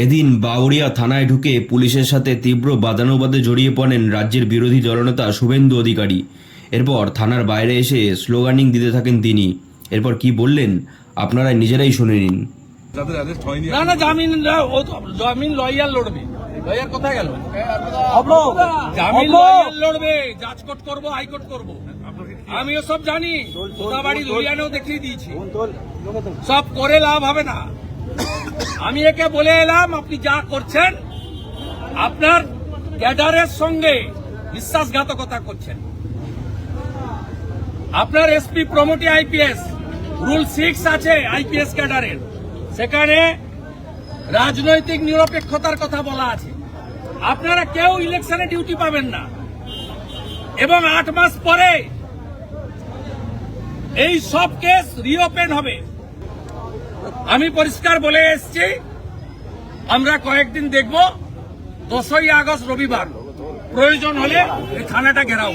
এদিন বাউরিয়া থানায় ঢুকে পুলিশের সাথে তীব্র বাদানুবাদে জড়িয়ে পড়েন রাজ্যের বিরোধী দলনেতা শুভেন্দু অধিকারী। এরপর থানার বাইরে এসে স্লোগানিং দিতে থাকেন তিনি। এরপর কি বললেন আপনারা নিজেরাই শুনে নিন। যাদের না না জামিন না- ও তো- জামিন লয়ার লড়বে। লয়ার কোথায় গেল? জামিন লয়ার লড়বে জাজকোর্ট করব হাইকোর্ট করব। আমিও সব জানি লরিয়ানেও দেখিয়ে দিয়েছি। সব করে লাভ হবে না। আমি একে বলে এলাম, আপনি যা করছেন, আপনার ক্যাডারের সঙ্গে বিশ্বাসঘাতকতা করছেন। আপনার SP promotee IPS, rule six আছে আইপিএস ক্যাডারের। সেখানে রাজনৈতিক নিরপেক্ষতার কথা বলা আছে। আপনারা কেউ ইলেকশনে ডিউটি পাবেন না। এবং আট মাস পরে এই সব কেস রিওপেন হবে। আমি পরিষ্কার বলে এসছি, আমরা কয়েকদিন দেখব, দশই আগস্ট রবিবার প্রয়োজন হলে এই থানাটা ঘেরাও।